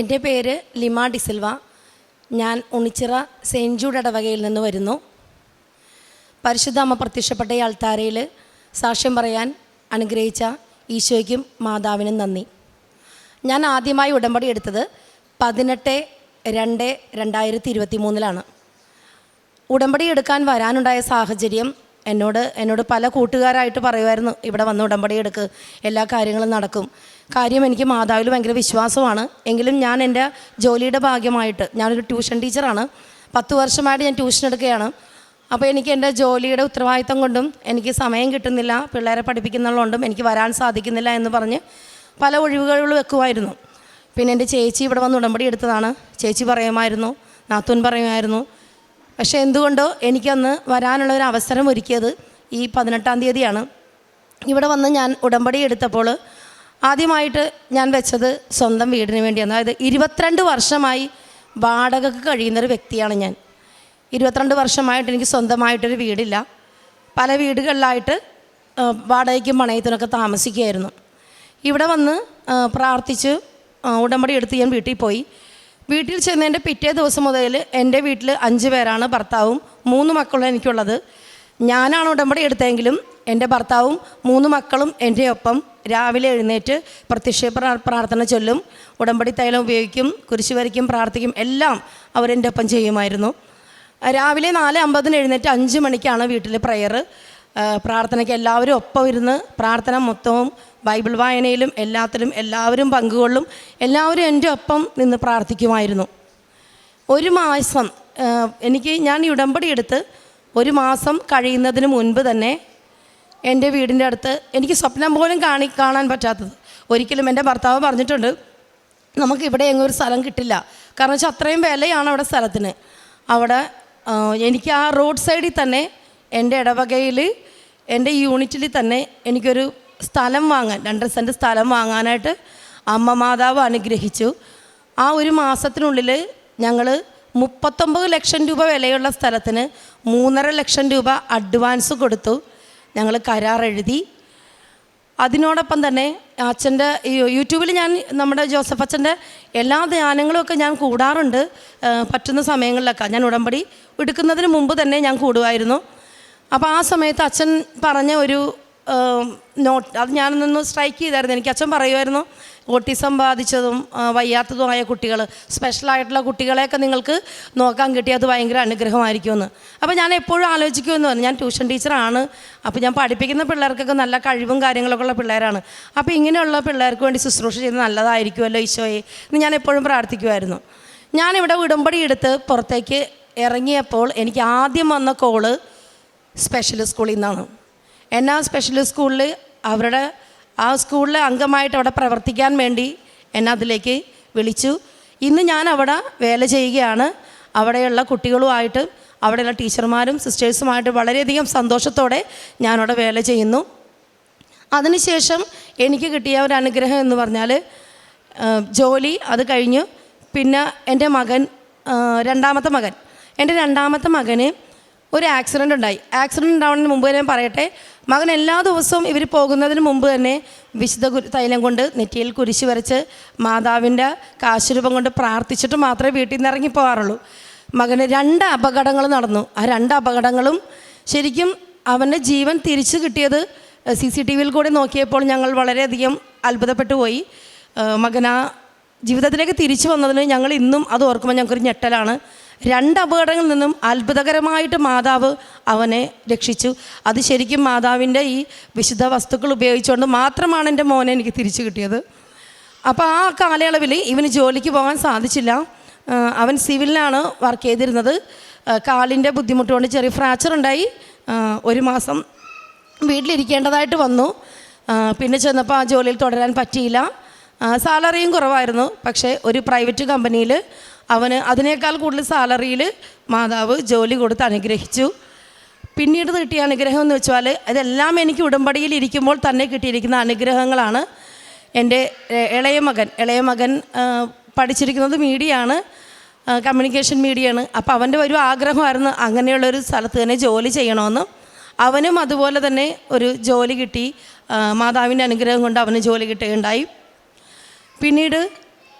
എന്റെ പേര് ലിമ ഡിസിൽവ ഞാൻ ഉണിച്ചിറ സെയിന്റ് ജൂഡ് ഇടവകയിൽ നിന്ന് വരുന്നു. പരിശുദ്ധ അമ്മ പ്രത്യക്ഷപ്പെട്ട ഈ അൾത്താരയിൽ സാക്ഷ്യം പറയാൻ അനുഗ്രഹിച്ച ഈശോയ്ക്കും മാതാവിനും നന്ദി. ഞാൻ ആദ്യമായി ഉടമ്പടി എടുത്തത് പതിനെട്ട് രണ്ട് രണ്ടായിരത്തി ഇരുപത്തി മൂന്നിലാണ് ഉടമ്പടി എടുക്കാൻ വരാനുണ്ടായ സാഹചര്യം എന്നോട് എന്നോട് പല കൂട്ടുകാരായിട്ട് പറയുമായിരുന്നു ഇവിടെ വന്ന് ഉടമ്പടി എടുക്ക് എല്ലാ കാര്യങ്ങളും നടക്കും. കാര്യം എനിക്ക് മാതാവിൽ ഭയങ്കര വിശ്വാസമാണ്. എങ്കിലും ഞാൻ എന്റെ ജോലിയുടെ ഭാഗ്യമായിട്ട് ഞാനൊരു ട്യൂഷൻ ടീച്ചറാണ്. പത്ത് വർഷമായിട്ട് ഞാൻ ട്യൂഷൻ എടുക്കുകയാണ്. അപ്പോൾ എനിക്ക് എന്റെ ജോലിയുടെ ഉത്തരവാദിത്തം കൊണ്ടും എനിക്ക് സമയം കിട്ടുന്നില്ല പിള്ളേരെ പഠിപ്പിക്കുന്നതുകൊണ്ടും എനിക്ക് വരാൻ സാധിക്കുന്നില്ല എന്ന് പറഞ്ഞ് പല ഒഴിവുകൾ വെക്കുമായിരുന്നു. പിന്നെ എന്റെ ചേച്ചി ഇവിടെ വന്ന് ഉടമ്പടി എടുത്തതാണ്. ചേച്ചി പറയുമായിരുന്നു നാത്തൂൻ പറയുമായിരുന്നു പക്ഷേ എന്തുകൊണ്ടോ എനിക്കന്ന് വരാനുള്ള ഒരു അവസരം ഒരുക്കിയത് ഈ പതിനെട്ടാം തീയതിയാണ്. ഇവിടെ വന്ന് ഞാൻ ഉടമ്പടി എടുത്തപ്പോൾ ആദ്യമായിട്ട് ഞാൻ വെച്ചത് സ്വന്തം വീടിന് വേണ്ടിയാണ്. അതായത് ഇരുപത്തിരണ്ട് വർഷമായി വാടകയ്ക്ക് കഴിയുന്നൊരു വ്യക്തിയാണ് ഞാൻ. ഇരുപത്തിരണ്ട് വർഷമായിട്ട് എനിക്ക് സ്വന്തമായിട്ടൊരു വീടില്ല. പല വീടുകളിലായിട്ട് വാടകയ്ക്കും പണയത്തിനൊക്കെ താമസിക്കുകയായിരുന്നു. ഇവിടെ വന്ന് പ്രാർത്ഥിച്ച് ഉടമ്പടി എടുത്ത് ഞാൻ വീട്ടിൽ പോയി. വീട്ടിൽ ചെന്നതിന്റെ പിറ്റേ ദിവസം മുതൽ എന്റെ വീട്ടിൽ അഞ്ച് പേരാണ് ഭർത്താവും മൂന്ന് മക്കളും എനിക്കുള്ളത്. ഞാനാണ് ഉടമ്പടി എടുത്തെങ്കിലും എന്റെ ഭർത്താവും മൂന്ന് മക്കളും എന്റെ ഒപ്പം രാവിലെ എഴുന്നേറ്റ് പ്രത്യക്ഷ പ്രാർത്ഥന ചൊല്ലും ഉടമ്പടി തൈലം ഉപയോഗിക്കും കുരിശ് വരയ്ക്കും പ്രാർത്ഥിക്കും എല്ലാം അവരെന്റെ ഒപ്പം ചെയ്യുമായിരുന്നു. രാവിലെ നാല് അമ്പതിന് എഴുന്നേറ്റ് അഞ്ച് മണിക്കാണ് വീട്ടിൽ പ്രയർ പ്രാർത്ഥനയ്ക്ക് എല്ലാവരും ഒപ്പം ഇരുന്ന് പ്രാർത്ഥന മൊത്തവും ബൈബിൾ വായനയിലും എല്ലാത്തിലും എല്ലാവരും പങ്കുകൊള്ളും. എല്ലാവരും എന്റെ ഒപ്പം നിന്ന് പ്രാർത്ഥിക്കുമായിരുന്നു. ഒരു മാസം എനിക്ക് ഞാൻ ഉടമ്പടി എടുത്ത് ഒരു മാസം കഴിയുന്നതിന് മുൻപ് തന്നെ എന്റെ വീടിന്റെ അടുത്ത് എനിക്ക് സ്വപ്നം പോലും കാണി കാണാൻ പറ്റാത്തത്. ഒരിക്കലും എന്റെ ഭർത്താവ് പറഞ്ഞിട്ടുണ്ട് നമുക്ക് ഇവിടെ എങ്ങും ഒരു സ്ഥലം കിട്ടില്ല. കാരണം വെച്ചാൽ അത്രയും വിലയാണ് അവിടെ സ്ഥലത്തിന്. അവിടെ എനിക്ക് ആ റോഡ് സൈഡിൽ തന്നെ എന്റെ ഇടവകയിൽ എന്റെ യൂണിറ്റിൽ തന്നെ എനിക്കൊരു സ്ഥലം വാങ്ങാൻ രണ്ടര സെന്റ് സ്ഥലം വാങ്ങാനായിട്ട് അമ്മ മാതാവ് അനുഗ്രഹിച്ചു. ആ ഒരു മാസത്തിനുള്ളിൽ ഞങ്ങൾ മുപ്പത്തൊമ്പത് ലക്ഷം രൂപ വിലയുള്ള സ്ഥലത്തിന് മൂന്നര ലക്ഷം രൂപ അഡ്വാൻസ് കൊടുത്തു. ഞങ്ങൾ കരാർ എഴുതി. അതിനോടൊപ്പം തന്നെ അച്ഛന്റെ യൂട്യൂബിൽ ഞാൻ നമ്മുടെ ജോസഫ് അച്ഛന്റെ എല്ലാ ധ്യാനങ്ങളും ഒക്കെ ഞാൻ കൂടാറുണ്ട്. പറ്റുന്ന സമയങ്ങളിലൊക്കെ. ഞാൻ ഉടമ്പടി എടുക്കുന്നതിന് മുമ്പ് തന്നെ ഞാൻ കൂടുമായിരുന്നു. അപ്പോൾ ആ സമയത്ത് അച്ഛൻ പറഞ്ഞ ഒരു നോട്ട് അത് ഞാനൊന്ന് സ്ട്രൈക്ക് ചെയ്തായിരുന്നു. എനിക്ക് അച്ഛൻ പറയുമായിരുന്നു ഓട്ടിസം ബാധിച്ചതും വയ്യാത്തതുമായ കുട്ടികൾ സ്പെഷ്യലായിട്ടുള്ള കുട്ടികളെയൊക്കെ നിങ്ങൾക്ക് നോക്കാൻ കിട്ടിയത് ഭയങ്കര അനുഗ്രഹമായിരിക്കുമെന്ന്. അപ്പോൾ ഞാൻ എപ്പോഴും ആലോചിക്കുമെന്ന് പറഞ്ഞു. ഞാൻ ട്യൂഷൻ ടീച്ചറാണ് അപ്പോൾ ഞാൻ പഠിപ്പിക്കുന്ന പിള്ളേർക്കൊക്കെ നല്ല കഴിവും കാര്യങ്ങളൊക്കെ ഉള്ള പിള്ളേരാണ്. അപ്പോൾ ഇങ്ങനെയുള്ള പിള്ളേർക്ക് വേണ്ടി ശുശ്രൂഷ ചെയ്ത് നല്ലതായിരിക്കുമല്ലോ ഈശോയെ എന്ന് ഞാൻ എപ്പോഴും പ്രാർത്ഥിക്കുമായിരുന്നു. ഞാനിവിടെ ഉടമ്പടി എടുത്ത് പുറത്തേക്ക് ഇറങ്ങിയപ്പോൾ എനിക്ക് ആദ്യം വന്ന കോൾ സ്പെഷ്യൽ സ്കൂളിൽ നിന്നാണ് എന്നെ ആ സ്പെഷ്യൽ സ്കൂളിൽ അവരുടെ ആ സ്കൂളിലെ അംഗമായിട്ട് അവിടെ പ്രവർത്തിക്കാൻ വേണ്ടി എന്നെ അതിലേക്ക് വിളിച്ചു. ഇന്ന് ഞാൻ അവിടെ വേല ചെയ്യുകയാണ്. അവിടെയുള്ള കുട്ടികളുമായിട്ട് അവിടെയുള്ള ടീച്ചർമാരും സിസ്റ്റേഴ്സുമായിട്ട് വളരെയധികം സന്തോഷത്തോടെ ഞാനവിടെ വേല ചെയ്യുന്നു. അതിനുശേഷം എനിക്ക് കിട്ടിയ ഒരു അനുഗ്രഹം എന്ന് പറഞ്ഞാൽ ജോലി അത് കഴിഞ്ഞു. പിന്നെ എന്റെ മകൻ രണ്ടാമത്തെ മകൻ. എന്റെ രണ്ടാമത്തെ മകന് ഒരു ആക്സിഡന്റ് ഉണ്ടായി. ആക്സിഡന്റ് ഉണ്ടാവുന്നതിന് മുമ്പ് ഞാൻ പറയട്ടെ മകൻ എല്ലാ ദിവസവും ഇവർ പോകുന്നതിന് മുമ്പ് തന്നെ വിശുദ്ധ തൈലം കൊണ്ട് നെറ്റിയിൽ കുരിശ് വരച്ച് മാതാവിന്റെ കാശുരൂപം കൊണ്ട് പ്രാർത്ഥിച്ചിട്ട് മാത്രമേ വീട്ടിൽ നിന്ന് ഇറങ്ങി പോകാറുള്ളൂ. മകന് രണ്ട് അപകടങ്ങൾ നടന്നു. ആ രണ്ട് അപകടങ്ങളും ശരിക്കും അവന്റെ ജീവൻ തിരിച്ചു കിട്ടിയത് സി സി ടി വിയിൽ കൂടി നോക്കിയപ്പോൾ ഞങ്ങൾ വളരെയധികം അത്ഭുതപ്പെട്ടു പോയി. മകന ജീവിതത്തിലേക്ക് തിരിച്ചു വന്നതിന് ഞങ്ങൾ ഇന്നും അത് ഓർക്കുമ്പോൾ ഞങ്ങൾക്കൊരു ഞെട്ടലാണ്. രണ്ട് അപകടങ്ങളിൽ നിന്നും അത്ഭുതകരമായിട്ട് മാതാവ് അവനെ രക്ഷിച്ചു. അത് ശരിക്കും മാതാവിന്റെ ഈ വിശുദ്ധ വസ്തുക്കൾ ഉപയോഗിച്ചുകൊണ്ട് മാത്രമാണ് എന്റെ മോനെ എനിക്ക് തിരിച്ചു കിട്ടിയത്. അപ്പോൾ ആ കാലയളവിൽ ഇവന് ജോലിക്ക് പോകാൻ സാധിച്ചില്ല. അവൻ സിവിലിലാണ് വർക്ക് ചെയ്തിരുന്നത്. കാലിന്റെ ബുദ്ധിമുട്ട് കൊണ്ട് ചെറിയ ഫ്രാക്ചർ ഉണ്ടായി. ഒരു മാസം വീട്ടിലിരിക്കേണ്ടതായിട്ട് വന്നു. പിന്നെ ചെന്നപ്പോൾ ആ ജോലിയിൽ തുടരാൻ പറ്റിയില്ല. സാലറിയും കുറവായിരുന്നു. പക്ഷേ ഒരു പ്രൈവറ്റ് കമ്പനിയിൽ അവന് അതിനേക്കാൾ കൂടുതൽ സാലറിയിൽ മാതാവ് ജോലി കൊടുത്ത് അനുഗ്രഹിച്ചു. പിന്നീട് കിട്ടിയ അനുഗ്രഹം എന്ന് വെച്ചാൽ ഇതെല്ലാം എനിക്ക് ഉടമ്പടിയിൽ ഇരിക്കുമ്പോൾ തന്നെ കിട്ടിയിരിക്കുന്ന അനുഗ്രഹങ്ങളാണ്. എന്റെ ഇളയ മകൻ ഇളയ മകൻ പഠിച്ചിരിക്കുന്നത് മീഡിയയാണ് കമ്മ്യൂണിക്കേഷൻ മീഡിയയാണ് അപ്പോൾ അവന്റെ ഒരു ആഗ്രഹമായിരുന്നു അങ്ങനെയുള്ളൊരു സ്ഥലത്ത് തന്നെ ജോലി ചെയ്യണമെന്ന്. അവനും അതുപോലെ തന്നെ ഒരു ജോലി കിട്ടി. മാതാവിന്റെ അനുഗ്രഹം കൊണ്ട് അവന് ജോലി കിട്ടുകയുണ്ടായി. പിന്നീട്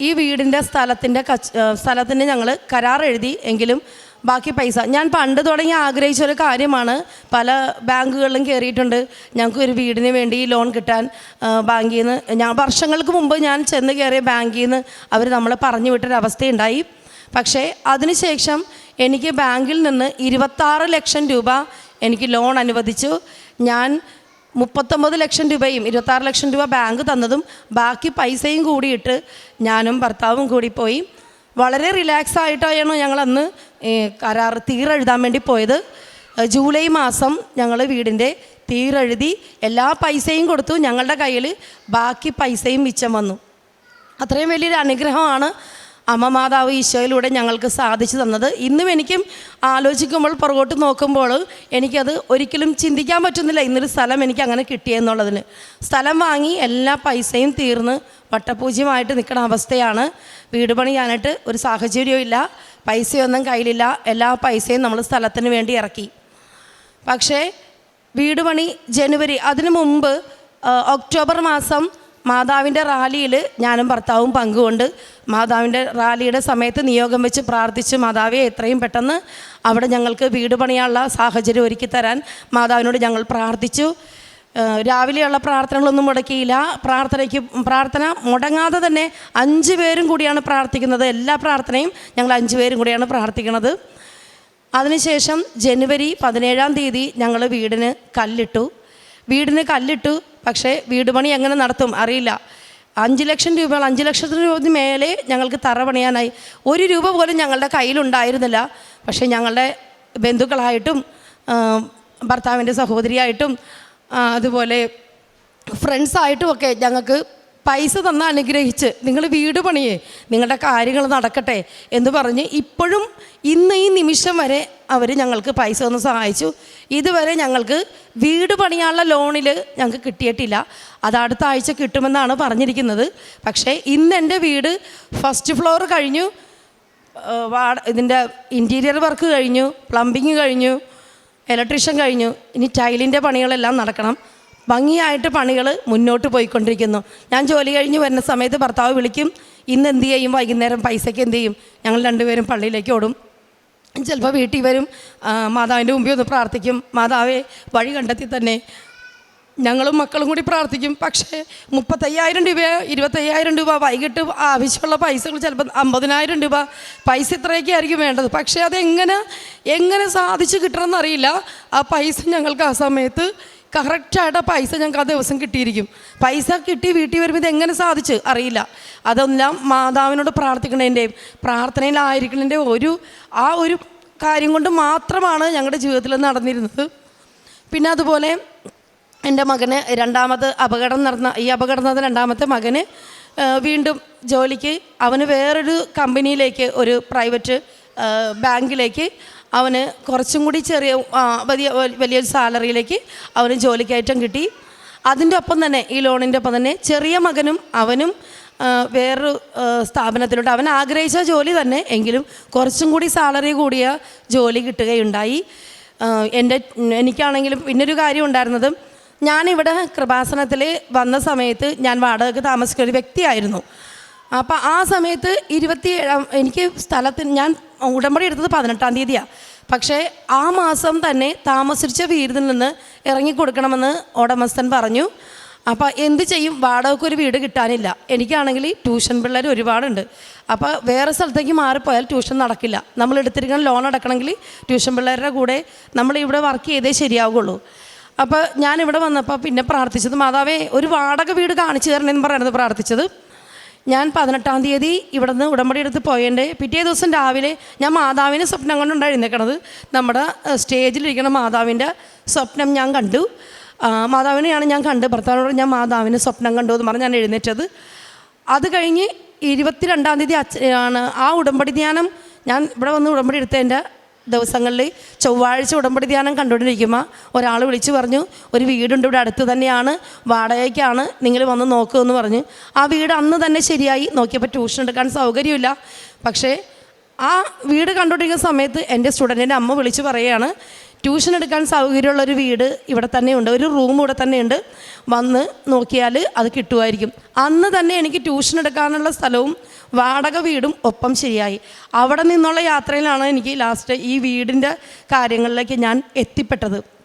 ഈ വീടിന്റെ സ്ഥലത്തിന്റെ കച്ച് സ്ഥലത്തിന് ഞങ്ങൾ കരാർ എഴുതി എങ്കിലും ബാക്കി പൈസ. ഞാൻ പണ്ട് തുടങ്ങി ആഗ്രഹിച്ച ഒരു കാര്യമാണ് പല ബാങ്കുകളിലും കയറിയിട്ടുണ്ട് ഞങ്ങൾക്ക് ഒരു വീടിന് വേണ്ടി ലോൺ കിട്ടാൻ ബാങ്കിൽ നിന്ന് ഞാൻ വർഷങ്ങൾക്ക് മുമ്പ് ഞാൻ ചെന്ന് കയറിയ ബാങ്കിൽ നിന്ന് അവർ നമ്മളെ പറഞ്ഞു വിട്ടൊരവസ്ഥയുണ്ടായി പക്ഷേ അതിനുശേഷം എനിക്ക് ബാങ്കിൽ നിന്ന് ഇരുപത്താറ് ലക്ഷം രൂപ എനിക്ക് ലോൺ അനുവദിച്ചു. ഞാൻ മുപ്പത്തൊമ്പത് ലക്ഷം രൂപയും ഇരുപത്താറ് ലക്ഷം രൂപ ബാങ്ക് തന്നതും ബാക്കി പൈസയും കൂടിയിട്ട് ഞാനും ഭർത്താവും കൂടി പോയി. വളരെ റിലാക്സ് ആയിട്ടാണ് ഞങ്ങളന്ന് കരാർ തീരെഴുതാൻ വേണ്ടി പോയത്. ജൂലൈ മാസം ഞങ്ങൾ വീടിന്റെ തീരെഴുതി എല്ലാ പൈസയും കൊടുത്തു. ഞങ്ങളുടെ കയ്യിൽ ബാക്കി പൈസയും മിച്ചം വന്നു. അത്രയും വലിയൊരു അനുഗ്രഹമാണ് അമ്മ മാതാവ് ഈശോയിലൂടെ ഞങ്ങൾക്ക് സാധിച്ചു തന്നത്. ഇന്നും എനിക്കും ആലോചിക്കുമ്പോൾ പുറകോട്ട് നോക്കുമ്പോൾ എനിക്കത് ഒരിക്കലും ചിന്തിക്കാൻ പറ്റുന്നില്ല ഇന്നൊരു സ്ഥലം എനിക്ക് അങ്ങനെ കിട്ടിയെന്നുള്ളതിന് സ്ഥലം വാങ്ങി എല്ലാ പൈസയും തീർന്ന് വട്ടപൂജ്യമായിട്ട് നിൽക്കുന്ന അവസ്ഥയാണ്. വീട് പണിയാനായിട്ട് ഒരു സാഹചര്യവും ഇല്ല. പൈസയൊന്നും കയ്യിലില്ല. എല്ലാ പൈസയും നമ്മൾ സ്ഥലത്തിന് വേണ്ടി ഇറക്കി. പക്ഷേ വീട് പണി ജനുവരി അതിനു മുമ്പ് ഒക്ടോബർ മാസം മാതാവിന്റെ റാലിയിൽ ഞാനും ഭർത്താവും പങ്കുകൊണ്ട് മാതാവിന്റെ റാലിയുടെ സമയത്ത് നിയോഗം വെച്ച് പ്രാർത്ഥിച്ച് മാതാവെ എത്രയും പെട്ടെന്ന് അവിടെ ഞങ്ങൾക്ക് വീട് പണിയാനുള്ള സാഹചര്യം ഒരുക്കി തരാൻ മാതാവിനോട് ഞങ്ങൾ പ്രാർത്ഥിച്ചു. രാവിലെയുള്ള പ്രാർത്ഥനകളൊന്നും മുടക്കിയില്ല. പ്രാർത്ഥനയ്ക്ക് പ്രാർത്ഥന മുടങ്ങാതെ തന്നെ അഞ്ച് പേരും കൂടിയാണ് പ്രാർത്ഥിക്കുന്നത്. എല്ലാ പ്രാർത്ഥനയും ഞങ്ങൾ അഞ്ച് പേരും കൂടിയാണ് പ്രാർത്ഥിക്കുന്നത്. അതിനുശേഷം ജനുവരി പതിനേഴാം തീയതി ഞങ്ങൾ വീടിന് കല്ലിട്ടു. വീടിന് കല്ലിട്ടു. പക്ഷേ വീട് പണി എങ്ങനെ നടത്തും അറിയില്ല. അഞ്ച് ലക്ഷം രൂപ അഞ്ച് ലക്ഷത്തിന് രൂപ മേലെ ഞങ്ങൾക്ക് തറ പണിയാനായി ഒരു രൂപ പോലും ഞങ്ങളുടെ കയ്യിലുണ്ടായിരുന്നില്ല. പക്ഷേ ഞങ്ങളുടെ ബന്ധുക്കളായിട്ടും ഭർത്താവിന്റെ സഹോദരിയായിട്ടും അതുപോലെ ഫ്രണ്ട്സായിട്ടും ഒക്കെ ഞങ്ങൾക്ക് പൈസ തന്ന അനുഗ്രഹിച്ച്. നിങ്ങൾ വീട് പണിയേ നിങ്ങളുടെ കാര്യങ്ങൾ നടക്കട്ടെ എന്ന് പറഞ്ഞ് ഇപ്പോഴും ഇന്ന് ഈ നിമിഷം വരെ അവർ ഞങ്ങൾക്ക് പൈസ ഒന്ന് സഹായിച്ചു. ഇതുവരെ ഞങ്ങൾക്ക് വീട് പണിയാനുള്ള ലോണിൽ ഞങ്ങൾക്ക് കിട്ടിയിട്ടില്ല. അത് അടുത്ത ആഴ്ച കിട്ടുമെന്നാണ് പറഞ്ഞിരിക്കുന്നത്. പക്ഷേ ഇന്ന് എന്റെ വീട് ഫസ്റ്റ് ഫ്ലോർ കഴിഞ്ഞു. വാട ഇതിന്റെ ഇന്റീരിയർ വർക്ക് കഴിഞ്ഞു പ്ലംബിങ് കഴിഞ്ഞു ഇലക്ട്രീഷ്യൻ കഴിഞ്ഞു. ഇനി ടൈലിന്റെ പണികളെല്ലാം നടക്കണം. ഭംഗിയായിട്ട് പണികൾ മുന്നോട്ട് പോയിക്കൊണ്ടിരിക്കുന്നു. ഞാൻ ജോലി കഴിഞ്ഞ് വരുന്ന സമയത്ത് ഭർത്താവ് വിളിക്കും ഇന്ന് എന്ത് ചെയ്യും? വൈകുന്നേരം പൈസയ്ക്ക് എന്ത് ചെയ്യും? ഞങ്ങൾ രണ്ടുപേരും പള്ളിയിലേക്ക് ഓടും. ചിലപ്പോൾ വീട്ടിൽ വരും മാതാവിന്റെ മുമ്പിൽ ഒന്ന് പ്രാർത്ഥിക്കും. മാതാവെ വഴി കണ്ടെത്തി തന്നെ. ഞങ്ങളും മക്കളും കൂടി പ്രാർത്ഥിക്കും. പക്ഷേ മുപ്പത്തയ്യായിരം രൂപ ഇരുപത്തയ്യായിരം രൂപ വൈകിട്ട് ആവശ്യമുള്ള പൈസകൾ ചിലപ്പോൾ അമ്പതിനായിരം രൂപ പൈസ ഇത്രയൊക്കെ ആയിരിക്കും വേണ്ടത്. പക്ഷേ അതെങ്ങനെ എങ്ങനെ സാധിച്ചു കിട്ടണമെന്നറിയില്ല. ആ പൈസ ഞങ്ങൾക്ക് ആ സമയത്ത് കറക്റ്റായിട്ട് പൈസ ഞങ്ങൾക്ക് ആ ദിവസം കിട്ടിയിരിക്കും. പൈസ കിട്ടി വീട്ടിൽ വരുമ്പോൾ ഇത് എങ്ങനെ സാധിച്ചു അറിയില്ല. അതെല്ലാം മാതാവിനോട് പ്രാർത്ഥിക്കണതിന്റെയും പ്രാർത്ഥനയിലായിരിക്കണതിന്റെ ഒരു ആ ഒരു കാര്യം കൊണ്ട് മാത്രമാണ് ഞങ്ങളുടെ ജീവിതത്തിൽ നടന്നിരുന്നത്. പിന്നെ അതുപോലെ എന്റെ മകന് രണ്ടാമത് അപകടം നടന്ന ഈ അപകടം നടന്ന രണ്ടാമത്തെ മകന് വീണ്ടും ജോലിക്ക് അവന് വേറൊരു കമ്പനിയിലേക്ക് ഒരു പ്രൈവറ്റ് ബാങ്കിലേക്ക് അവന് കുറച്ചും കൂടി ചെറിയ വലിയ വലിയൊരു സാലറിയിലേക്ക് അവന് ജോലിക്കയറ്റം കിട്ടി. അതിന്റെ ഒപ്പം തന്നെ ഈ ലോണിന്റെ ഒപ്പം തന്നെ ചെറിയ മകനും അവനും വേറൊരു സ്ഥാപനത്തിലോട്ട്. അവൻ ആഗ്രഹിച്ച ജോലി തന്നെ എങ്കിലും കുറച്ചും കൂടി സാലറി കൂടിയ ജോലി കിട്ടുകയുണ്ടായി. എന്റെ എനിക്കാണെങ്കിലും പിന്നൊരു കാര്യം ഉണ്ടായിരുന്നത് ഞാനിവിടെ കൃപാസനത്തിൽ വന്ന സമയത്ത് ഞാൻ വാടകയ്ക്ക് താമസിക്കുന്ന ഒരു വ്യക്തിയായിരുന്നു. അപ്പോൾ ആ സമയത്ത് ഇരുപത്തി എനിക്ക് സ്ഥലത്തിന് ഞാൻ ഉടമ്പടി എടുത്തത് പതിനെട്ടാം തീയതിയാണ് പക്ഷേ ആ മാസം തന്നെ താമസിച്ച വീടിൽ നിന്ന് ഇറങ്ങിക്കൊടുക്കണമെന്ന് ഉടമസ്ഥൻ പറഞ്ഞു. അപ്പോൾ എന്ത് ചെയ്യും? വാടകയ്ക്ക് ഒരു വീട് കിട്ടാനില്ല. എനിക്കാണെങ്കിൽ ട്യൂഷൻ പിള്ളേർ ഒരുപാടുണ്ട്. അപ്പോൾ വേറെ സ്ഥലത്തേക്ക് മാറിപ്പോയാൽ ട്യൂഷൻ നടക്കില്ല. നമ്മൾ എടുത്തിരിക്കുന്ന ലോൺ അടക്കണമെങ്കിൽ ട്യൂഷൻ പിള്ളേരുടെ കൂടെ നമ്മൾ ഇവിടെ വർക്ക് ചെയ്തേ ശരിയാവുകയുള്ളൂ. അപ്പോൾ ഞാനിവിടെ വന്നപ്പോൾ പിന്നെ പ്രാർത്ഥിച്ചത് മാതാവേ ഒരു വാടക വീട് കാണിച്ചു തരണമെന്ന് പറയണത് പ്രാർത്ഥിച്ചത്. ഞാൻ പതിനെട്ടാം തീയതി ഇവിടെ നിന്ന് ഉടമ്പടി എടുത്ത് പോയേണ്ടേ പിറ്റേ ദിവസം രാവിലെ ഞാൻ മാതാവിനെ സ്വപ്നം കൊണ്ടുണ്ടായി എഴുന്നേക്കണത് നമ്മുടെ സ്റ്റേജിലിരിക്കുന്ന മാതാവിന്റെ സ്വപ്നം ഞാൻ കണ്ടു. മാതാവിനെയാണ് ഞാൻ കണ്ട് ഭർത്താവിനോട് ഞാൻ മാതാവിന് സ്വപ്നം കണ്ടു എന്ന് പറഞ്ഞ് ഞാൻ എഴുന്നേറ്റത്. അത് കഴിഞ്ഞ് ഇരുപത്തിരണ്ടാം തീയതി ആണ് ആ ഉടമ്പടി ധ്യാനം ഞാൻ ഇവിടെ വന്ന് ഉടമ്പടി എടുത്തതിന്റെ ദിവസങ്ങളിൽ ചൊവ്വാഴ്ച ഉടമ്പടി ധ്യാനം കണ്ടുകൊണ്ടിരിക്കുമ്പോൾ ഒരാൾ വിളിച്ചു പറഞ്ഞു ഒരു വീടുണ്ട് ഇവിടെ അടുത്ത് തന്നെയാണ് വാടകയ്ക്കാണ് നിങ്ങൾ വന്ന് നോക്കുമെന്ന് പറഞ്ഞു. ആ വീട് അന്ന് തന്നെ ശരിയായി. നോക്കിയപ്പോൾ ട്യൂഷൻ എടുക്കാൻ സൗകര്യമില്ല. പക്ഷേ ആ വീട് കണ്ടുകൊണ്ടിരിക്കുന്ന സമയത്ത് എന്റെ സ്റ്റുഡന്റിന്റെ അമ്മ വിളിച്ച് പറയുകയാണ് ട്യൂഷൻ എടുക്കാൻ സൗകര്യമുള്ള ഒരു വീട് ഇവിടെ തന്നെയുണ്ട്. ഒരു റൂം ഇവിടെ തന്നെയുണ്ട്. വന്ന് നോക്കിയാൽ അത് കിട്ടുമായിരിക്കും. അന്ന് തന്നെ എനിക്ക് ട്യൂഷൻ എടുക്കാനുള്ള സ്ഥലവും വാടക വീടും ഒപ്പം ശരിയായി. അവിടെ നിന്നുള്ള യാത്രയിലാണ് എനിക്ക് ലാസ്റ്റ് ഈ വീടിന്റെ കാര്യങ്ങളിലേക്ക് ഞാൻ എത്തിപ്പെട്ടത്.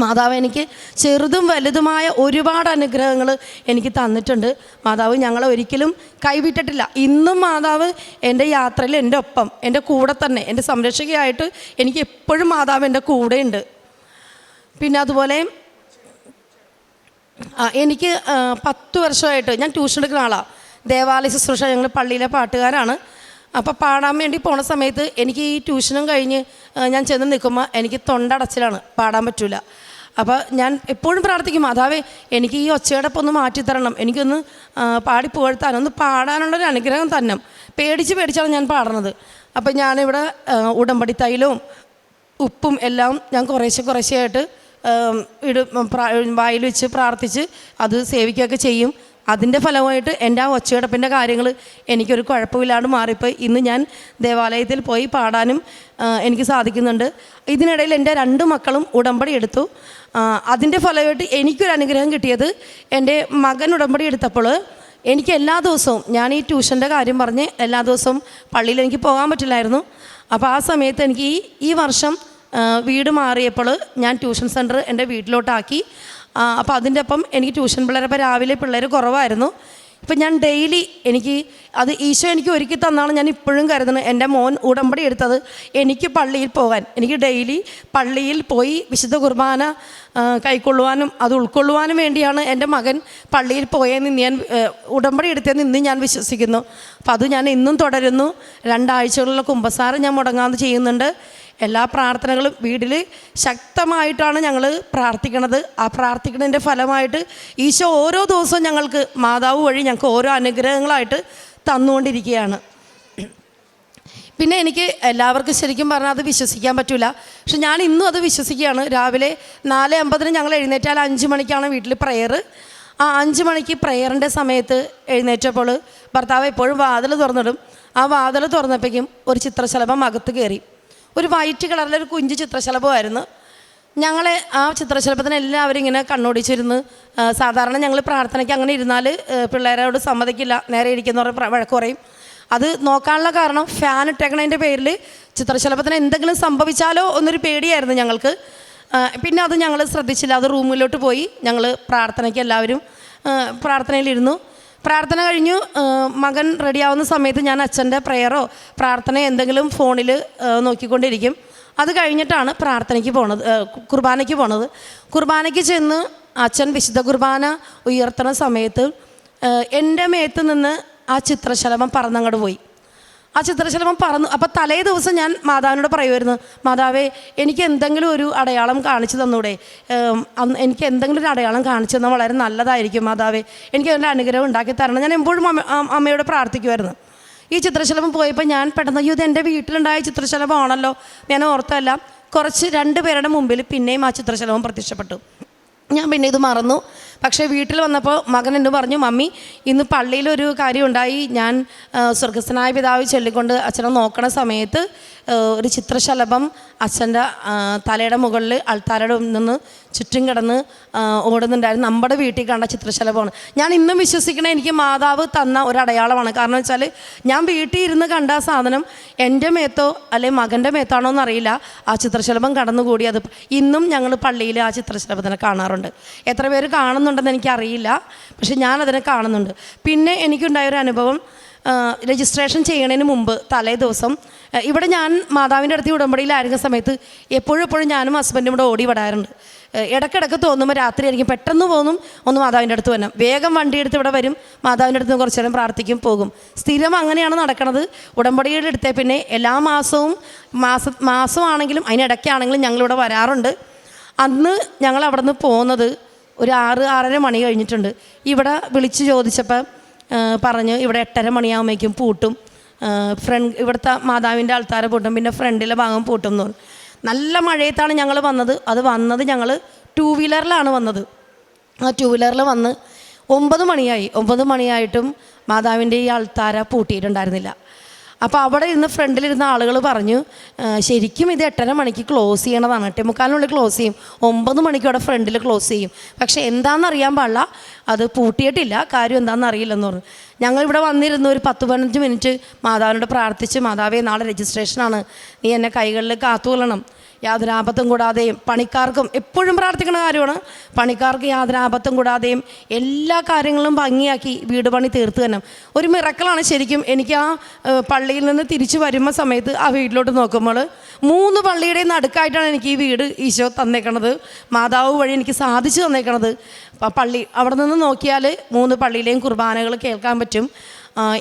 മാതാവ് എനിക്ക് ചെറുതും വലുതുമായ ഒരുപാട് അനുഗ്രഹങ്ങൾ എനിക്ക് തന്നിട്ടുണ്ട്. മാതാവ് ഞങ്ങളെ ഒരിക്കലും കൈവിട്ടിട്ടില്ല. ഇന്നും മാതാവ് എന്റെ യാത്രയിൽ എന്റെ ഒപ്പം എന്റെ കൂടെ തന്നെ എന്റെ സംരക്ഷകയായിട്ട് എനിക്ക് എപ്പോഴും മാതാവ് എന്റെ കൂടെയുണ്ട്. പിന്നെ അതുപോലെ എനിക്ക് പത്ത് വർഷമായിട്ട് ഞാൻ ട്യൂഷൻ എടുക്കുന്ന ആളാണ് ദേവാലയ ശുശ്രൂഷ ഞങ്ങൾ പള്ളിയിലെ പാട്ടുകാരാണ്. അപ്പോൾ പാടാൻ വേണ്ടി പോണ സമയത്ത് എനിക്ക് ഈ ട്യൂഷനും കഴിഞ്ഞ് ഞാൻ ചെന്ന് നിൽക്കുമ്പോൾ എനിക്ക് തൊണ്ടടച്ചിലാണ്. പാടാൻ പറ്റില്ല അപ്പോൾ ഞാൻ എപ്പോഴും പ്രാർത്ഥിക്കും മാതാവേ എനിക്ക് ഈ ഒച്ചയോടൊപ്പം ഒന്ന് മാറ്റിത്തരണം എനിക്കൊന്ന് പാടി പുകഴ്ത്താൻ ഒന്ന് പാടാനുള്ളൊരു അനുഗ്രഹം തന്നെ പേടിച്ച് പേടിച്ചാണ് ഞാൻ പാടുന്നത്. അപ്പോൾ ഞാനിവിടെ ഉടമ്പടി തൈലവും ഉപ്പും എല്ലാം ഞാൻ കുറേശ്ശെ കുറേശ്ശെയായിട്ട് ഇടും വായിൽ വെച്ച് പ്രാർത്ഥിച്ച് അത് സേവിക്കുകയൊക്കെ ചെയ്യും. അതിന്റെ ഫലമായിട്ട് എന്റെ ആ ഒച്ചയടപ്പിന്റെ കാര്യങ്ങൾ എനിക്കൊരു കുഴപ്പമില്ലാണ്ട് മാറിപ്പോയി. ഇന്ന് ഞാൻ ദേവാലയത്തിൽ പോയി പാടാനും എനിക്ക് സാധിക്കുന്നുണ്ട്. ഇതിനിടയിൽ എന്റെ രണ്ട് മക്കളും ഉടമ്പടി എടുത്തു. അതിന്റെ ഫലമായിട്ട് എനിക്കൊരു അനുഗ്രഹം കിട്ടിയത് എന്റെ മകൻ ഉടമ്പടി എടുത്തപ്പോൾ എനിക്ക് എല്ലാ ദിവസവും ഞാൻ ഈ ട്യൂഷന്റെ കാര്യം പറഞ്ഞ് എല്ലാ ദിവസവും പള്ളിയിൽ എനിക്ക് പോകാൻ പറ്റില്ലായിരുന്നു. അപ്പോൾ ആ സമയത്ത് എനിക്ക് ഈ ഈ വർഷം വീട് മാറിയപ്പോൾ ഞാൻ ട്യൂഷൻ സെന്റർ എന്റെ വീട്ടിലോട്ടാക്കി. അപ്പോൾ അതിന്റെ ഒപ്പം എനിക്ക് ട്യൂഷൻ പിള്ളേരെ അപ്പോൾ രാവിലെ പിള്ളേർ കുറവായിരുന്നു. ഇപ്പം ഞാൻ ഡെയിലി എനിക്ക് അത് ഈശോ എനിക്ക് ഒരുക്കി തന്നാണ് ഞാൻ ഇപ്പോഴും കരുതുന്നത്. എന്റെ മോൻ ഉടമ്പടി എടുത്തത് എനിക്ക് പള്ളിയിൽ പോകാൻ. എനിക്ക് ഡെയിലി പള്ളിയിൽ പോയി വിശുദ്ധ കുർബാന കൈക്കൊള്ളുവാനും അത് ഉൾക്കൊള്ളുവാനും വേണ്ടിയാണ് എന്റെ മകൻ പള്ളിയിൽ പോയെന്ന് നിന്ന് ഞാൻ ഉടമ്പടി എടുത്തതെന്ന് ഇന്ന് ഞാൻ വിശ്വസിക്കുന്നു. അപ്പം അത് ഞാൻ ഇന്നും തുടരുന്നു. രണ്ടാഴ്ചകളിലുള്ള കുമ്പസാരം ഞാൻ മുടങ്ങാതെ ചെയ്യുന്നുണ്ട്. എല്ലാ പ്രാർത്ഥനകളും വീട്ടിൽ ശക്തമായിട്ടാണ് ഞങ്ങൾ പ്രാർത്ഥിക്കണത്. ആ പ്രാർത്ഥിക്കുന്നതിന്റെ ഫലമായിട്ട് ഈശോ ഓരോ ദിവസവും ഞങ്ങൾക്ക് മാതാവ് വഴി ഞങ്ങൾക്ക് ഓരോ അനുഗ്രഹങ്ങളായിട്ട് തന്നുകൊണ്ടിരിക്കുകയാണ്. പിന്നെ എനിക്ക് എല്ലാവർക്കും ശരിക്കും പറഞ്ഞാൽ അത് വിശ്വസിക്കാൻ പറ്റില്ല പക്ഷെ ഞാൻ ഇന്നും അത് വിശ്വസിക്കുകയാണ്. രാവിലെ നാല് അമ്പതിന് ഞങ്ങൾ എഴുന്നേറ്റാൽ അഞ്ച് മണിക്കാണ് വീട്ടിൽ പ്രെയർ ആ അഞ്ച് മണിക്ക് പ്രെയറിന്റെ സമയത്ത് എഴുന്നേറ്റപ്പോൾ ഭർത്താവ് എപ്പോഴും വാതിൽ തുറന്നിടും. ആ വാതിൽ തുറന്നപ്പോഴേക്കും ഒരു ചിത്രശലഭം അകത്ത് കയറി. ഒരു വൈറ്റ് കളറിലെ ഒരു കുഞ്ച് ചിത്രശലഭമായിരുന്നു. ഞങ്ങളെ ആ ചിത്രശലഭത്തിന് എല്ലാവരും ഇങ്ങനെ കണ്ണോടിച്ചിരുന്ന് സാധാരണ ഞങ്ങൾ പ്രാർത്ഥനയ്ക്ക് അങ്ങനെ ഇരുന്നാൽ പിള്ളേരോട് സമ്മതിക്കില്ല നേരെ ഇരിക്കുന്നവർ വഴക്ക് പറയും. അത് നോക്കാനുള്ള കാരണം ഫാൻ ഇട്ടേക്കണതിന്റെ പേരിൽ ചിത്രശലഭത്തിന് എന്തെങ്കിലും സംഭവിച്ചാലോ എന്നൊരു പേടിയായിരുന്നു ഞങ്ങൾക്ക്. പിന്നെ അത് ഞങ്ങൾ ശ്രദ്ധിച്ചില്ല. അത് റൂമിലോട്ട് പോയി ഞങ്ങൾ പ്രാർത്ഥനയ്ക്ക് എല്ലാവരും പ്രാർത്ഥനയിലിരുന്നു. പ്രാർത്ഥന കഴിഞ്ഞു. മകൻ റെഡിയാവുന്ന സമയത്ത് ഞാൻ അച്ഛന്റെ പ്രെയറോ പ്രാർത്ഥന എന്തെങ്കിലും ഫോണിൽ നോക്കിക്കൊണ്ടിരിക്കും. അത് കഴിഞ്ഞിട്ടാണ് പ്രാർത്ഥനയ്ക്ക് പോണത് കുർബാനയ്ക്ക് പോണത്. കുർബാനയ്ക്ക് ചെന്ന് അച്ഛൻ വിശുദ്ധ കുർബാന ഉയർത്തണ സമയത്ത് എന്റെ മേത്ത് നിന്ന് ആ ചിത്രശലഭം പറന്നങ്ങോട്ട് പോയി. ആ ചിത്രശലഭം പറന്നു. അപ്പം തലേ ദിവസം ഞാൻ മാതാവിനോട് പറയുമായിരുന്നു മാതാവേ എനിക്ക് എന്തെങ്കിലും ഒരു അടയാളം കാണിച്ചു തന്നൂടെ? അന്ന് എനിക്ക് എന്തെങ്കിലും ഒരു അടയാളം കാണിച്ചു തന്നാൽ വളരെ നല്ലതായിരിക്കും മാതാവേ. എനിക്ക് അതിന്റെ അനുഗ്രഹം ഉണ്ടാക്കി തരണം. ഞാൻ എപ്പോഴും അമ്മയോട് പ്രാർത്ഥിക്കുമായിരുന്നു ഈ ചിത്രശലഭം പോയപ്പോൾ ഞാൻ പെട്ടെന്ന് അയ്യോ ഇത് എന്റെ വീട്ടിലുണ്ടായ ചിത്രശലഭമാണല്ലോ. ഞാൻ ഓർത്തല്ല കുറച്ച് രണ്ട് പേരുടെ മുമ്പിൽ പിന്നെയും ആ ചിത്രശലഭം പ്രത്യക്ഷപ്പെട്ടു. ഞാൻ പിന്നെ ഇത് മറന്നു. പക്ഷേ വീട്ടിൽ വന്നപ്പോൾ മകൻ എന്ന് പറഞ്ഞു മമ്മി ഇന്ന് പള്ളിയിലൊരു കാര്യം ഉണ്ടായി ഞാൻ സ്വർഗസ്ഥനായ പിതാവ് ചൊല്ലിക്കൊണ്ട് അച്ഛനെ നോക്കണ സമയത്ത് ഒരു ചിത്രശലഭം അച്ഛന്റെ തലയുടെ മുകളിൽ അൾത്താരയുടെ നിന്ന് ചുറ്റും കിടന്ന് ഓടുന്നുണ്ടായിരുന്നു. നമ്മുടെ വീട്ടിൽ കണ്ട ചിത്രശലഭമാണ്. ഞാൻ ഇന്നും വിശ്വസിക്കണ എനിക്ക് മാതാവ് തന്ന ഒരു അടയാളമാണ് കാരണം വെച്ചാൽ ഞാൻ വീട്ടിൽ ഇരുന്ന് കണ്ട ആ സാധനം എന്റെ മേത്തോ അല്ലെങ്കിൽ മകന്റെ മേത്താണോ എന്നറിയില്ല. ആ ചിത്രശലഭം കടന്നുകൂടി. അത് ഇന്നും ഞങ്ങൾ പള്ളിയിൽ ആ ചിത്രശലഭത്തിനെ കാണാറുണ്ട്. എത്ര പേര് കാണുന്നുണ്ടെന്ന് എനിക്കറിയില്ല. പക്ഷെ ഞാനതിനെ കാണുന്നുണ്ട്. പിന്നെ എനിക്കുണ്ടായൊരു അനുഭവം രജിസ്ട്രേഷൻ ചെയ്യണതിന് മുമ്പ് തലേ ദിവസം ഇവിടെ ഞാൻ മാതാവിന്റെ അടുത്ത് ഉടമ്പടിയിലായിരുന്ന സമയത്ത് എപ്പോഴും എപ്പോഴും ഞാനും ഹസ്ബൻഡും ഇവിടെ ഓടി വിടാറുണ്ട് ഇടയ്ക്കിടയ്ക്ക് തോന്നുമ്പോൾ രാത്രി ആയിരിക്കും. പെട്ടെന്ന് പോകും ഒന്ന് മാതാവിന്റെ അടുത്ത് വരണം. വേഗം വണ്ടി എടുത്ത് ഇവിടെ വരും. മാതാവിന്റെ അടുത്ത് കുറച്ച് നേരം പ്രാർത്ഥിക്കും പോകും. സ്ഥിരം അങ്ങനെയാണ് നടക്കുന്നത് ഉടമ്പടിയുടെ എടുത്തേ പിന്നെ എല്ലാ മാസവും മാസ മാസമാണെങ്കിലും അതിനിടയ്ക്കാണെങ്കിലും ഞങ്ങളിവിടെ വരാറുണ്ട്. അന്ന് ഞങ്ങൾ അവിടെ നിന്ന് പോകുന്നത് ഒരു ആറ് ആറര മണി കഴിഞ്ഞിട്ടുണ്ട്. ഇവിടെ വിളിച്ച് ചോദിച്ചപ്പോൾ പറഞ്ഞു ഇവിടെ എട്ടര മണിയാകുമ്പോഴേക്കും പൂട്ടും. ഫ്രണ്ട് ഇവിടുത്തെ മാതാവിന്റെ ആൾത്താരെ പൂട്ടും. പിന്നെ ഫ്രണ്ടിലെ ഭാഗം പൂട്ടും എന്ന് പറഞ്ഞു. നല്ല മഴയത്താണ് ഞങ്ങൾ വന്നത്. അത് വന്നത് ഞങ്ങൾ ടൂ വീലറിലാണ് വന്നത്. ആ ടൂ വീലറിൽ വന്ന് ഒമ്പത് മണിയായി. ഒമ്പത് മണിയായിട്ടും മാതാവിന്റെ ഈ ആൾത്താര പൂട്ടിയിട്ടുണ്ടായിരുന്നില്ല. അപ്പോൾ അവിടെ ഇരുന്ന് ഫ്രണ്ടിലിരുന്ന ആളുകൾ പറഞ്ഞു ശരിക്കും ഇത് എട്ടര മണിക്ക് ക്ലോസ് ചെയ്യണതാണ്. എട്ടേ മുക്കാലിനുള്ളിൽ ക്ലോസ് ചെയ്യും. ഒമ്പത് മണിക്ക് അവിടെ ഫ്രണ്ടിൽ ക്ലോസ് ചെയ്യും. പക്ഷേ എന്താണെന്ന് അറിയാൻ പാടില്ല. അത് പൂട്ടിയിട്ടില്ല. കാര്യം എന്താണെന്ന് അറിയില്ലെന്ന് പറഞ്ഞു. ഞങ്ങൾ ഇവിടെ വന്നിരുന്നു ഒരു പത്ത് പതിനഞ്ച് മിനിറ്റ് മാതാവിനോട് പ്രാർത്ഥിച്ച് മാതാവേ നാളെ രജിസ്ട്രേഷനാണ് നീ എന്നെ കൈകളിൽ കാത്തുകൊള്ളണം യാതൊരു ആപത്തും കൂടാതെയും പണിക്കാർക്കും എപ്പോഴും പ്രാർത്ഥിക്കുന്ന കാര്യമാണ്. പണിക്കാർക്ക് യാതൊരു ആപത്തും കൂടാതെയും എല്ലാ കാര്യങ്ങളും ഭംഗിയാക്കി വീട് പണി തീർത്ത് തന്നെ. ഒരു മിറക്കളാണ് ശരിക്കും. എനിക്ക് ആ പള്ളിയിൽ നിന്ന് തിരിച്ചു വരുമ്പോൾ സമയത്ത് ആ വീട്ടിലോട്ട് നോക്കുമ്പോൾ മൂന്ന് പള്ളിയുടെ നടുക്കായിട്ടാണ് എനിക്ക് ഈ വീട് ഈശോ തന്നേക്കണത്. മാതാവ് വഴി എനിക്ക് സാധിച്ചു തന്നേക്കണത്. പള്ളി അവിടെ നിന്ന് നോക്കിയാൽ മൂന്ന് പള്ളിയിലെയും കുർബാനകൾ കേൾക്കാൻ പറ്റും.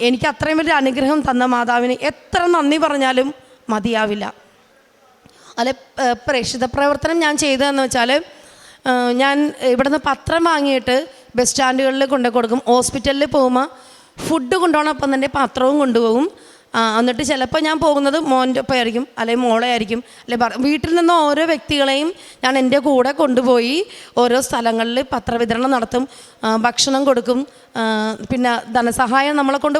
എനിക്ക് അത്രയും വലിയ അനുഗ്രഹം തന്ന മാതാവിന് എത്ര നന്ദി പറഞ്ഞാലും മതിയാവില്ല. അല്ലെ പ്രേക്ഷിത പ്രവർത്തനം ഞാൻ ചെയ്തതെന്ന് വെച്ചാൽ ഞാൻ ഇവിടുന്ന് പത്രം വാങ്ങിയിട്ട് ബസ് സ്റ്റാൻഡുകളിൽ കൊണ്ടു കൊടുക്കും. ഹോസ്പിറ്റലിൽ പോകുമ്പോൾ ഫുഡ് കൊണ്ടുപോകണം അപ്പം തന്നെ പത്രവും കൊണ്ടുപോകും. എന്നിട്ട് ചിലപ്പോൾ ഞാൻ പോകുന്നത് മോന്റെ ഒപ്പമായിരിക്കും അല്ലെങ്കിൽ മോളെ ആയിരിക്കും അല്ലെ വീട്ടിൽ നിന്ന് ഓരോ വ്യക്തികളെയും ഞാൻ എന്റെ കൂടെ കൊണ്ടുപോയി ഓരോ സ്ഥലങ്ങളിൽ പത്രവിതരണം നടത്തും ഭക്ഷണം കൊടുക്കും പിന്നെ ധനസഹായം നമ്മളെ കൊണ്ട്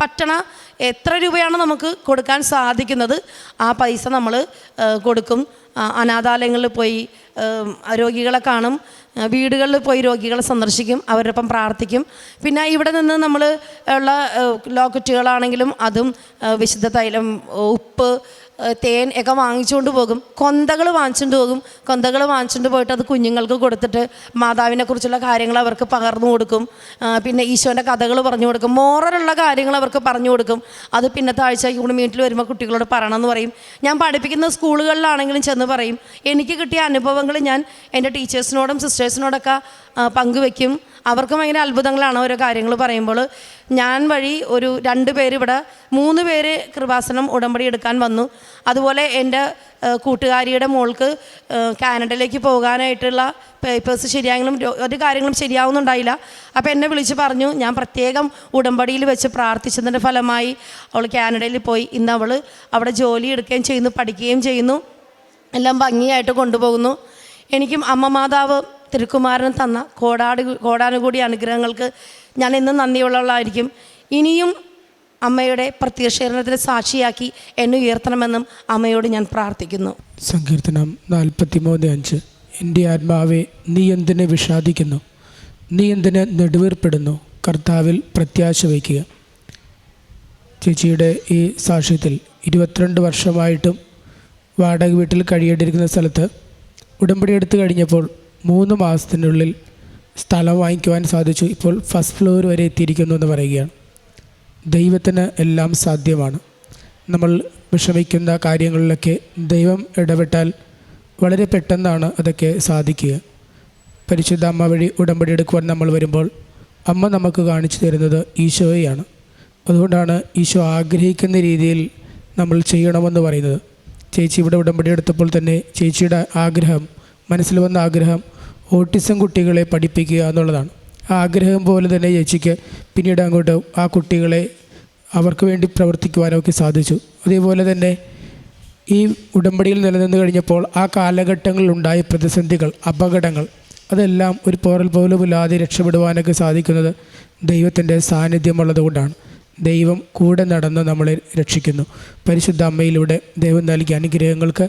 പറ്റണ എത്ര രൂപയാണ് നമുക്ക് കൊടുക്കാൻ സാധിക്കുന്നത് ആ പൈസ നമ്മൾ കൊടുക്കും. അനാഥാലയങ്ങളിൽ പോയി രോഗികളെ കാണും വീടുകളിൽ പോയി രോഗികളെ സന്ദർശിക്കും അവരോടൊപ്പം പ്രാർത്ഥിക്കും. പിന്നെ ഇവിടെ നിന്ന് നമ്മൾ ഉള്ള ലോക്കറ്റുകളാണെങ്കിലും അതും വിശുദ്ധ തൈലം ഉപ്പ് തേൻ ഒക്കെ വാങ്ങിച്ചുകൊണ്ട് പോകും. കൊന്തകൾ വാങ്ങിച്ചുകൊണ്ട് പോകും. കൊന്തകൾ വാങ്ങിച്ചുകൊണ്ട് പോയിട്ട് അത് കുഞ്ഞുങ്ങൾക്ക് കൊടുത്തിട്ട് മാതാവിനെ കുറിച്ചുള്ള കാര്യങ്ങൾ അവർക്ക് പകർന്നു കൊടുക്കും. പിന്നെ ഈശോന്റെ കഥകൾ പറഞ്ഞു കൊടുക്കും. മോറലുള്ള കാര്യങ്ങൾ അവർക്ക് പറഞ്ഞു കൊടുക്കും. അത് പിന്നത്തെ ആഴ്ച കൂടി വീട്ടിൽ വരുമ്പോൾ കുട്ടികളോട് പറയണമെന്ന് പറയും. ഞാൻ പഠിപ്പിക്കുന്ന സ്കൂളുകളിലാണെങ്കിലും ചെന്ന് പറയും. എനിക്ക് കിട്ടിയ അനുഭവങ്ങൾ ഞാൻ എന്റെ ടീച്ചേഴ്സിനോടും സിസ്റ്റേഴ്സിനോടൊക്കെ പങ്കുവെക്കും. അവർക്കും ഭയങ്കര അത്ഭുതങ്ങളാണ് ഓരോ കാര്യങ്ങൾ പറയുമ്പോൾ. ഞാൻ വഴി ഒരു രണ്ട് പേര് ഇവിടെ മൂന്ന് പേര് കൃപാസനം ഉടമ്പടി എടുക്കാൻ വന്നു. അതുപോലെ എന്റെ കൂട്ടുകാരിയുടെ മോൾക്ക് കാനഡയിലേക്ക് പോകാനായിട്ടുള്ള പേപ്പേഴ്സ് ശരിയായെങ്കിലും ഒരു കാര്യങ്ങളും ശരിയാവുന്നുണ്ടായില്ല. അപ്പോൾ എന്നെ വിളിച്ച് പറഞ്ഞു ഞാൻ പ്രത്യേകം ഉടമ്പടിയിൽ വെച്ച് പ്രാർത്ഥിച്ചതിന്റെ ഫലമായി അവൾ കാനഡയിൽ പോയി. ഇന്ന് അവൾ അവിടെ ജോലി എടുക്കുകയും ചെയ്യുന്നു പഠിക്കുകയും ചെയ്യുന്നു. എല്ലാം ഭംഗിയായിട്ട് കൊണ്ടുപോകുന്നു. എനിക്കും അമ്മ മാതാവ് തിരുക്കുമാരൻ തന്ന കോടാടി കോടാനുകൂടി അനുഗ്രഹങ്ങൾക്ക് ഞാൻ എന്നും നന്ദിയുള്ളവളായിരിക്കും. ഇനിയും അമ്മയുടെ പ്രത്യക്ഷീകരണത്തിന് സാക്ഷിയാക്കി എന്നെ ഉയർത്തണമെന്നും അമ്മയോട് ഞാൻ പ്രാർത്ഥിക്കുന്നു. സങ്കീർത്തനം നാൽപ്പത്തിമൂന്ന് അഞ്ച്. എന്റെ ആത്മാവെ നീ എന്തിനെ വിഷാദിക്കുന്നു? നീ എന്തിനെ നെടുവീർപ്പെടുന്നു? കർത്താവിൽ പ്രത്യാശ വയ്ക്കുക. ചേച്ചിയുടെ ഈ സാക്ഷ്യത്തിൽ ഇരുപത്തിരണ്ട് വർഷമായിട്ടും വാടക വീട്ടിൽ കഴിയേണ്ടിയിരിക്കുന്ന സ്ഥലത്ത് ഉടമ്പടി എടുത്തു കഴിഞ്ഞപ്പോൾ മൂന്ന് മാസത്തിനുള്ളിൽ സ്ഥലം വാങ്ങിക്കുവാൻ സാധിച്ചു. ഇപ്പോൾ ഫസ്റ്റ് ഫ്ലോർ വരെ എത്തിയിരിക്കുന്നു എന്ന് പറയുകയാണ്. ദൈവത്തിന് എല്ലാം സാധ്യമാണ്. നമ്മൾ വിഷമിക്കുന്ന കാര്യങ്ങളിലൊക്കെ ദൈവം ഇടപെട്ടാൽ വളരെ പെട്ടെന്നാണ് അതൊക്കെ സാധിക്കുക. പരിശുദ്ധ അമ്മ വഴി ഉടമ്പടി എടുക്കുവാൻ നമ്മൾ വരുമ്പോൾ അമ്മ നമുക്ക് കാണിച്ചു തരുന്നത് ഈശോയെയാണ്. അതുകൊണ്ടാണ് ഈശോ ആഗ്രഹിക്കുന്ന രീതിയിൽ നമ്മൾ ചെയ്യണമെന്ന് പറയുന്നത്. ചേച്ചി ഇവിടെ ഉടമ്പടി എടുത്തപ്പോൾ തന്നെ ചേച്ചിയുടെ ആഗ്രഹം മനസ്സിൽ വന്ന ആഗ്രഹം ഓട്ടിസം കുട്ടികളെ പഠിപ്പിക്കുക എന്നുള്ളതാണ്. ആ ആഗ്രഹം പോലെ തന്നെ ചേച്ചിക്ക് പിന്നീട് അങ്ങോട്ട് ആ കുട്ടികളെ അവർക്ക് വേണ്ടി പ്രവർത്തിക്കുവാനൊക്കെ സാധിച്ചു. അതേപോലെ തന്നെ ഈ ഉടമ്പടിയിൽ നിലനിന്ന് കഴിഞ്ഞപ്പോൾ ആ കാലഘട്ടങ്ങളിലുണ്ടായ പ്രതിസന്ധികൾ അപകടങ്ങൾ അതെല്ലാം ഒരു പോറൽ പോലും ഇല്ലാതെ രക്ഷപ്പെടുവാനൊക്കെ സാധിക്കുന്നത് ദൈവത്തിന്റെ സാന്നിധ്യമുള്ളത് കൊണ്ടാണ്. ദൈവം കൂടെ നടന്ന് നമ്മളെ രക്ഷിക്കുന്നു. പരിശുദ്ധ അമ്മയിലൂടെ ദൈവം നൽകിയ അനുഗ്രഹങ്ങൾക്ക്